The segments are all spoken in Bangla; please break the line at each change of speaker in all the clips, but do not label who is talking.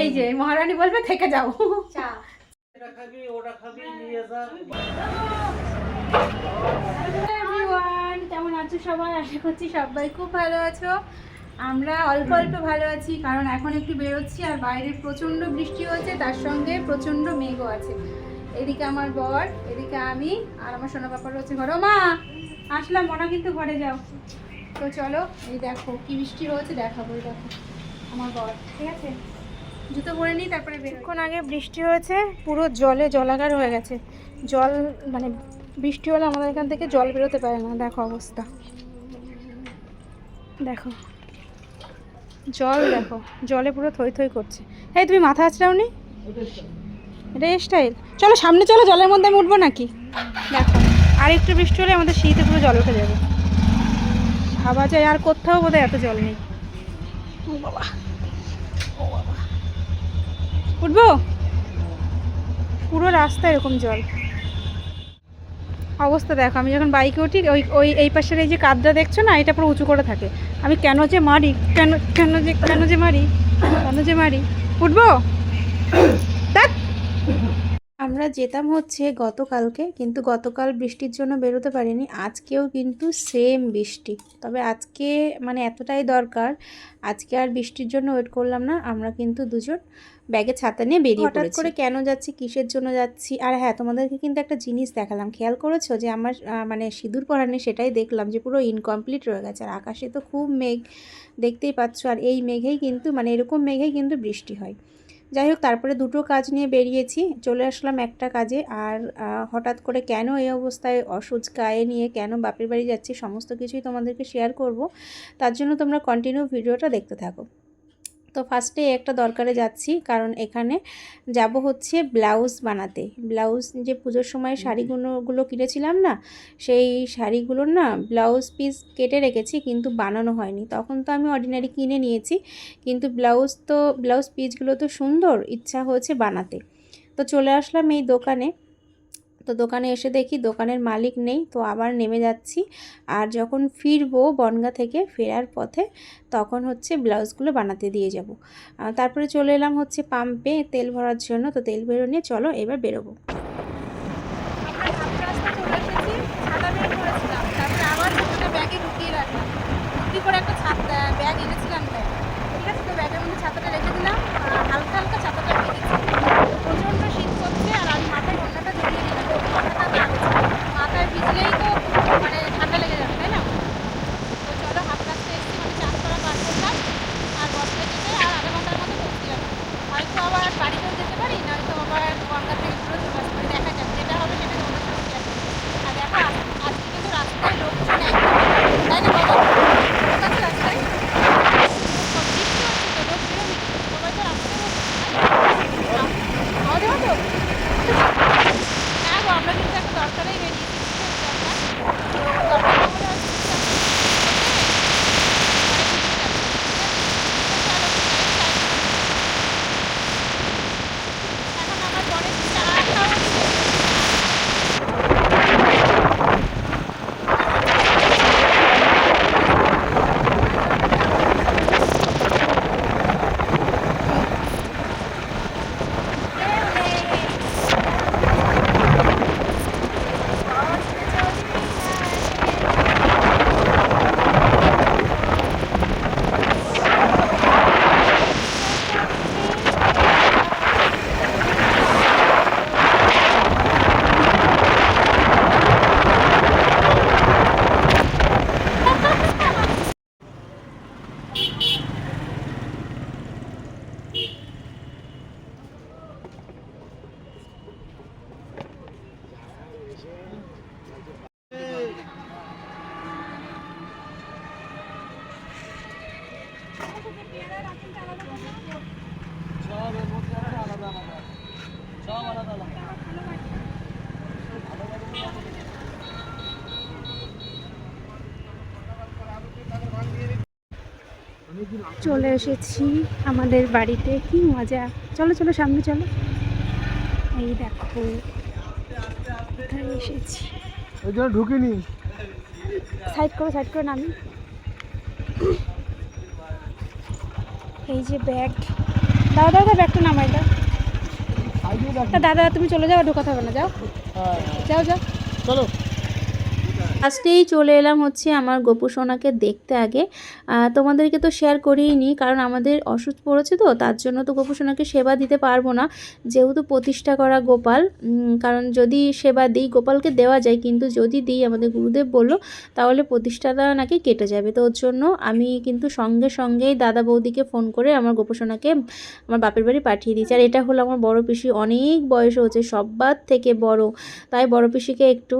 এই যে মহারানী বলবে থেকে যাও।
চা
খাবি ওটা খাবি নিয়ে যা
কেমন আছো সবাই? আশা করছি সবাই খুব ভালো আছো। আমরা অল্প অল্প ভালো আছি কারণ এখন একটু বেরোচ্ছি আর বাইরে প্রচণ্ড বৃষ্টি হচ্ছে তার সঙ্গে প্রচণ্ড মেঘও আছে। এদিকে আমার বর এদিকে আমি আর আমার সোনা পাপা রয়েছে ঘরে। মা আসলাম মনা কিন্তু ঘরে যাও। তো চলো এই দেখো কি বৃষ্টি হয়েছে দেখাবো দেখো। জুতো পরে নিই, তারপরে বেরোক্ষণ আগে বৃষ্টি হয়েছে, পুরো জলে জলাগার হয়ে গেছে। জল মানে বৃষ্টি হলে আমাদের এখান থেকে জল বেরোতে পারে না, দেখো অবস্থা। দেখো। জল দেখো, জলে পুরো থই থই করছে। এই, তুমি মাথা আছড়াও নি এটা স্টাইল চলো, সামনে চলো, জলের মধ্যে আমি উঠবো নাকি? দেখো আর একটু বৃষ্টি হলে আমাদের শীতে পুরো জল উঠে যাবে। ভাবা যায় আর কোথাও বোধহয় এত জল নেই। বাবা। উঠবো? পুরো রাস্তা এরকম জল। অবস্থা দেখো, আমি যখন বাইকে উঠি, ওই ওই, এই পাশের এই যে কাদটা দেখছ না, এটা পুরো উঁচু করে থাকে। আমি কেন যে মারি, কেন কেন যে কেন যে মারি, কেন যে মারি। উঠবো? ধ্যাৎ। আমরা যেতাম হচ্ছে গতকালকে কিন্তু গতকাল বৃষ্টির জন্য বেরোতে পারিনি। আজকেও কিন্তু সেম বৃষ্টি। তবে আজকে মানে এতটাই দরকার আজকে আর বৃষ্টির জন্য ওয়েট করলাম না। আমরা কিন্তু দুজন ব্যাগে ছাতা নিয়ে বেরিয়ে হঠাৎ করে কেন যাচ্ছি কিসের জন্য যাচ্ছি? আর হ্যাঁ তোমাদেরকে কিন্তু একটা জিনিস দেখালাম। খেয়াল করেছ যে আমার মানে সিঁদুর পরা নেই সেটাই দেখলাম যে পুরো ইনকমপ্লিট রয়ে গেছে। আর আকাশে তো খুব মেঘ দেখতেই পাচ্ছ। আর এই মেঘেই কিন্তু মানে এরকম মেঘেই কিন্তু বৃষ্টি হয়। যাই হোক, তারপরে দুটো কাজ নিয়ে বেরিয়েছি। চলে আসলাম একটা কাজে আর হঠাৎ করে কেন এই অবস্থায় অসুজ গায়ে নিয়ে কেন বাপের বাড়ি যাচ্ছি সমস্ত কিছুই তোমাদেরকে শেয়ার করব। তার জন্য তোমরা কন্টিনিউ ভিডিওটা দেখতে থাকো। তো ফার্স্টে একটা দরকারে যাচ্ছি কারণ এখানে যাব হচ্ছে ব্লাউজ বানাতে। ব্লাউজ যে পুজোর সময় শাড়িগুলোগুলো কিনেছিলাম না সেই শাড়িগুলোর না ব্লাউজ পিস কেটে রেখেছি কিন্তু বানানো হয়নি। তখন তো আমি অর্ডিনারি কিনে নিয়েছি কিন্তু ব্লাউজ তো ব্লাউজ পিসগুলো তো সুন্দর ইচ্ছা হয়েছে বানাতে। তো চলে আসলাম এই দোকানে। তো দোকানে এসে দেখি দোকানের মালিক নেই, তো আবার নেমে যাচ্ছি। আর যখন ফিরবো বনগা থেকে ফেরার পথে, তখন হচ্ছে ব্লাউজগুলো বানাতে দিয়ে যাব। তারপরে চলে এলাম হচ্ছে পাম্পে তেল ভরার জন্য। তো তেল বেরো নিয়ে চলো এবার বেরোবো। ব্যাগে ঢুকিয়ে রাখলাম। কি করে একটা ব্যাগ এনেছিলাম ঠিক আছে, তো ব্যাগের মধ্যে ছাতাটা চলে এসেছি আমাদের বাড়িতে। কি মজা। চলো চলো সামনে চলো। এই দেখো কোথায় এসেছি।
ওই জন্য ঢুকিনি।
সাইড করো সাইড করে নামি। এই যে ব্যাগ। দাদা দাও দাও ব্যাগটা নামাই দাও দাদা তুমি চলে যাও ঢোকাতে হবে না যাও।
হ্যাঁ।
যাও যাও।
চলো।
ফার্স্টেই চলে এলাম হচ্ছে আমার গোপু সোনাকে দেখতে আগে। তোমাদেরকে তো শেয়ার করিই নি, কারণ আমাদের অসুস্থ পড়েছে তো, তার জন্য তো গোপু সোনাকে সেবা দিতে পারব না। যেহেতু প্রতিষ্ঠা করা গোপাল কারণ যদি সেবা দিই, গোপালকে দেওয়া যায়, কিন্তু যদি দিই, আমাদের গুরুদেব বলল, তাহলে প্রতিষ্ঠাটা নাকি কেটে যাবে। তো ওর জন্য আমি কিন্তু সঙ্গে সঙ্গেই দাদা বৌদিকে ফোন করে আমার গোপু সোনাকে আমার বাপের বাড়ি পাঠিয়ে দিয়েছি। আর এটা হলো আমার বড় পিসি, অনেক বয়স হচ্ছে সবার থেকে বড়। তাই বড় পিসিকে একটু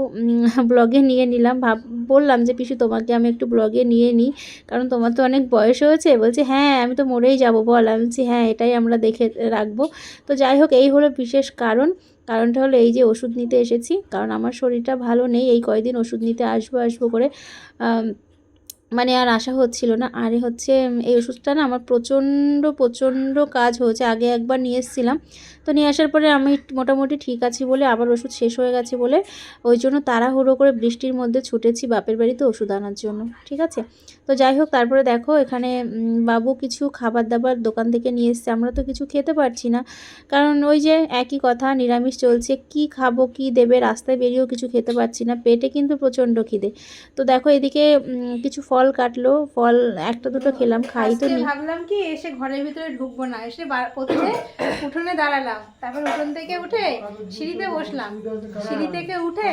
ব্লগে নিয়ে নিলাম। ভাব, বললাম যে, পিসু, তোমাকে আমি একটু ব্লগে নিয়ে নিই, কারণ তোমার তো অনেক বয়স হয়েছে। বলছে হ্যাঁ আমি তো মরেই যাব, বল। আমি বলছি হ্যাঁ এটাই আমরা দেখে রাখব। তো যাই হোক, এই হলো বিশেষ কারণ। কারণটা হলো এই যে, ওষুধ নিতে এসেছি, কারণ আমার শরীরটা ভালো নেই, এই কয়দিন ওষুধ নিতে আসব আসব করে মানে আর আশা হচ্ছিল না। আরে হচ্ছে এই ওষুধটা না আমার প্রচণ্ড প্রচণ্ড কাজ হয়েছে। আগে একবার নিয়ে এসেছিলাম। তো নিয়ে আসার পরে আমি মোটামুটি ঠিক আছি বলে আবার ওষুধ শেষ হয়ে গেছে বলে ওই জন্য তাড়াহুড়ো করে বৃষ্টির মধ্যে ছুটেছি বাপের বাড়িতে ওষুধ আনার জন্য, ঠিক আছে? তো যাই হোক, তারপরে দেখো এখানে বাবু কিছু খাবার দাবার দোকান থেকে নিয়ে এসছে। আমরা তো কিছু খেতে পারছি না। কারণ ওই যে একই কথা, নিরামিষ চলছে। কি খাব, কি দেবে? রাস্তায় বেরিয়েও কিছু খেতে পারছি না। পেটে কিন্তু প্রচণ্ড খিদে। তো দেখো এদিকে কিছু ফল কাটলো ফল একটা দুটো খেলাম খাই তো
ভাবলাম কি এসে ঘরের ভিতরে ঢুকবো না। এসে প্রথমে উঠোনে দাঁড়ালাম। তারপর উঠোন থেকে উঠে সিঁড়িতে বসলাম। সিঁড়ি থেকে উঠে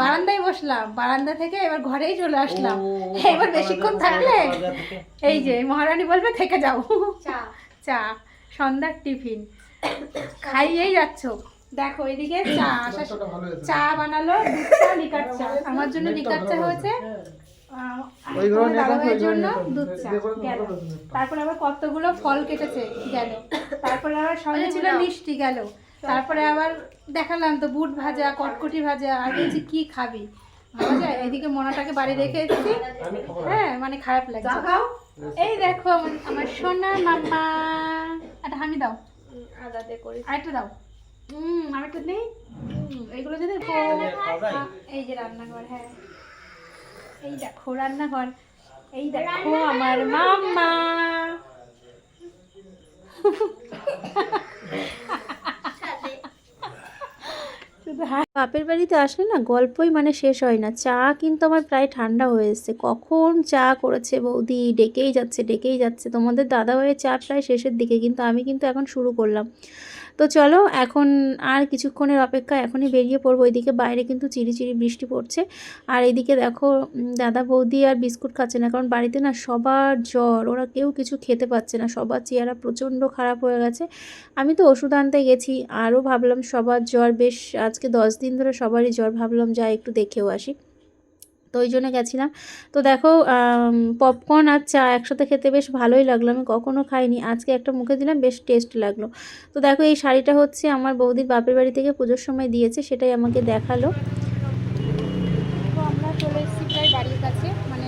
বারান্দায় বসলাম। বারান্দা থেকে এবার ঘরেই চলে আসলাম। এবার বেশিক্ষণ থাকলে এই যে মহারানী বলবে থেকে যাও।
চা।
চা সন্ধ্যার টিফিন। খাইয়েই যাচ্ছ। দেখো এদিকে চা চা বানালো দুধ চা লিকার চা। আমার জন্য লিকার চা হয়েছে। তারপরে আবার কতগুলো ফল কেটেছে গেল। তারপরে আবার সঙ্গে ছিল মিষ্টি গেল। তারপরে আবার দেখালাম তো বুট ভাজা কটকটি ভাজা আর বলছি কি খাবি? এদিকে মনাটাকে বাড়ি রেখে এসেছি। হ্যাঁ মানে খারাপ লাগছে। এই দেখো আমার সোনা মাম্মা। একটা হামি দাও।
আদাতে করে।
আরেকটা দাও। হুম আরেকটা নেই? এগুলো যদি এই যে রান্নাঘর হ্যাঁ। এই দেখো রান্নাঘর। এই দেখো আমার মাম্মা।
বাপের বাড়িতে আসলে না গল্পই মানে শেষ হয় না। চা কিন্তু আমার প্রায় ঠান্ডা হয়ে এসছে। কখন চা করেছে বৌদি? ডেকেই যাচ্ছে ডেকেই যাচ্ছে। তোমাদের দাদাভাইয়ের চা প্রায় শেষের দিকে কিন্তু আমি কিন্তু এখন শুরু করলাম। তো চলো, এখন আর কিছুক্ষণের অপেক্ষা এখনই বেরিয়ে পড়ব। এদিকে বাইরে কিন্তু চিরিচিরি বৃষ্টি পড়ছে। আর এদিকে দেখো দাদা বৌদি আর বিস্কুট খাচ্ছে না। কারণ বাড়িতে না সবার জ্বর, ওরা কেউ কিছু খেতে পাচ্ছে না। সবার চেহারা প্রচণ্ড খারাপ হয়ে গেছে। আমি তো ওষুধ আনতে গেছি, আরও ভাবলাম সবার জ্বর। বেশ, আজকে দশ দিন ধরে সবারই জ্বর। ভাবলাম যা একটু দেখেও আসি। তো ওই জন্য গেছিলাম। তো দেখো পপকর্ন আর চা একসাথে খেতে বেশ ভালোই লাগল। আমি কখনো খাইনি। আজকে একটা মুখে দিলাম, বেশ টেস্ট লাগল। তো দেখো, এই শাড়িটা হচ্ছে আমার বৌদির বাপের বাড়ি থেকে পুজোর সময় দিয়েছে, সেটাই আমাকে দেখাল।
আমরা কাছে মানে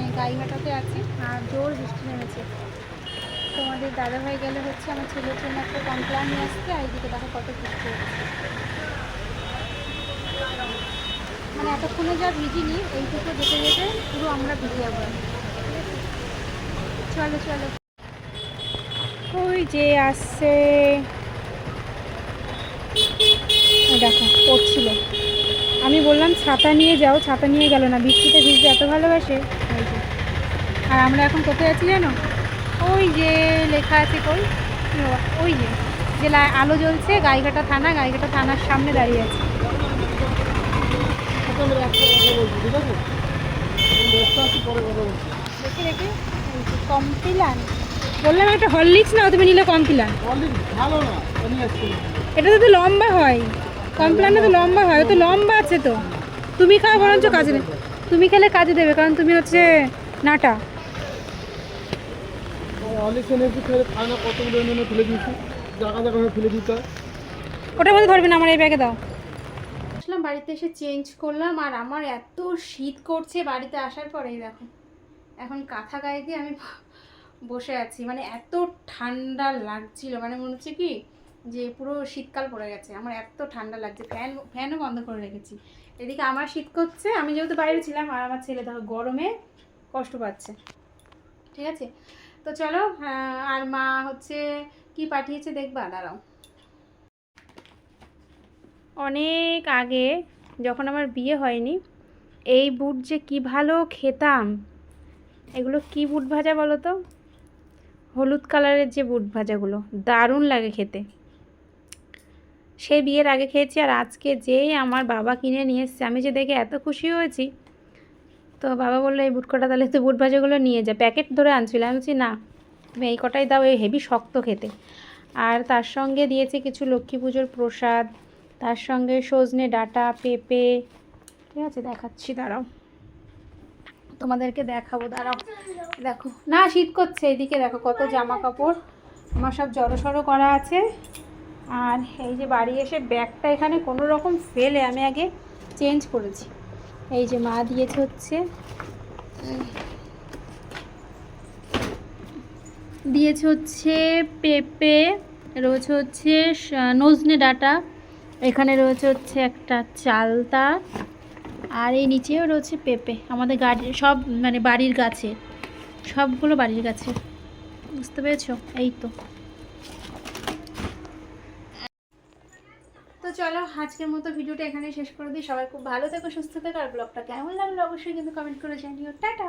আর জোর নেমেছে। তোমাদের দাদাভাই গেলে হচ্ছে আমার ছেলের জন্য একটা কমপ্লেন নিয়ে আসতে আর এদিকে দেখো কত হচ্ছে। মানে এতক্ষণে যা ভিজিনি এইটুকু যেতে যেতে পুরো আমরা ভিজে যাব? চলো চলো। ওই যে আসছে। দেখো, পড়ছিল। আমি বললাম, ছাতা নিয়ে যাও, ছাতা নিয়ে গেল না, বৃষ্টিতে ভিজতে এত ভালোবাসে। আর আমরা এখন কোথায় আছি জানো? ওই যে লেখা আছে কই? ওই যে যে আলো জ্বলছে, গাইঘাটা থানা, গাইঘাটা থানার সামনে দাঁড়িয়ে আছে
তাহলে একটা কথা বলছি ঠিক আছে আমি ব্যস্ত আছি পরে কথা বলছি
দেখে দেখে বললাম একটা হরলিক্স নাও তুমি নিলে
ভালো না
এটা তো তো লম্বা হয়। কমপ্লানটা তো লম্বা হয় তো লম্বা আছে তো। তুমি খাও বরঞ্চ কাজে দেবে তুমি খেলে কাজে দেবে কারণ তুমি হচ্ছে নাটা। ওটার মধ্যে ধরবে না আমার এই ব্যাগে দাও। আসলাম বাড়িতে এসে চেঞ্জ করলাম, আর আমার এত শীত করছে বাড়িতে আসার পরেই দেখো। এখন কাঁথা গায়ে দিয়ে আমি বসে আছি মানে এত ঠান্ডা লাগছিল মানে মনে হচ্ছে কি যে পুরো শীতকাল পড়ে গেছে, আমার এত ঠান্ডা লাগছে ফ্যান ফ্যানও বন্ধ করে রেখেছি। এদিকে আমার শীত করছে, আমি যেহেতু বাইরে ছিলাম আর আমার ছেলে দেখো গরমে কষ্ট পাচ্ছে। ঠিক আছে? তো চলো আর মা হচ্ছে কি পাঠিয়েছে দেখবা? দাঁড়াও। অনেক আগে যখন আমার বিয়ে হয়নি, এই বুট যে কি ভালো খেতাম। এগুলো কি বুট ভাজা বলো তো? হলুদ কালারের যে বুট ভাজাগুলো, দারুণ লাগে খেতে। সেই বিয়ের আগে খেয়েছি আর আজকে যেই আমার বাবা কিনে নিয়ে এসছে, আমি যে দেখে এত খুশি হয়েছি। তো বাবা বলল, এই বুট কটা তাহলে তুই বুট ভাজাগুলো নিয়ে যা। প্যাকেট ধরে আনছিল আমি বলছি, না, তুমি এই কটাই দাও, এই হেভি শক্ত খেতে। আর তার সঙ্গে দিয়েছে কিছু লক্ষ্মী পুজোর প্রসাদ তার সঙ্গে সজনে ডাটা, পেঁপে, ঠিক আছে, দেখাচ্ছি, দাঁড়াও। তোমাদেরকে দেখাবো, দাঁড়াও। দেখো, না, শীত করছে এইদিকে দেখো কত জামা কাপড় আমার সব জড়ো করা আছে। আর এই যে বাড়ি এসে ব্যাগটা এখানে কোনো রকম ফেলে আমি আগে চেঞ্জ করেছি। এই যে মা দিয়েছে হচ্ছে। দিয়েছে হচ্ছে পেঁপে, রয়েছে হচ্ছে নজনে ডাঁটা। এখানে রয়েছে হচ্ছে একটা চালতা আর এই নিচেও রয়েছে পেঁপে। আমাদের গাড়ি, সব মানে বাড়ির গাছে। সবগুলো বাড়ির গাছে। বুঝতে পেরেছ? এই তো। তো চলো, আজকের মতো ভিডিওটা এখানে শেষ করে দিই। সবাই খুব ভালো থেকো, সুস্থ থেকো, আর ব্লগটা কেমন লাগল অবশ্যই কিন্তু কমেন্ট করে জানিও। টাটা!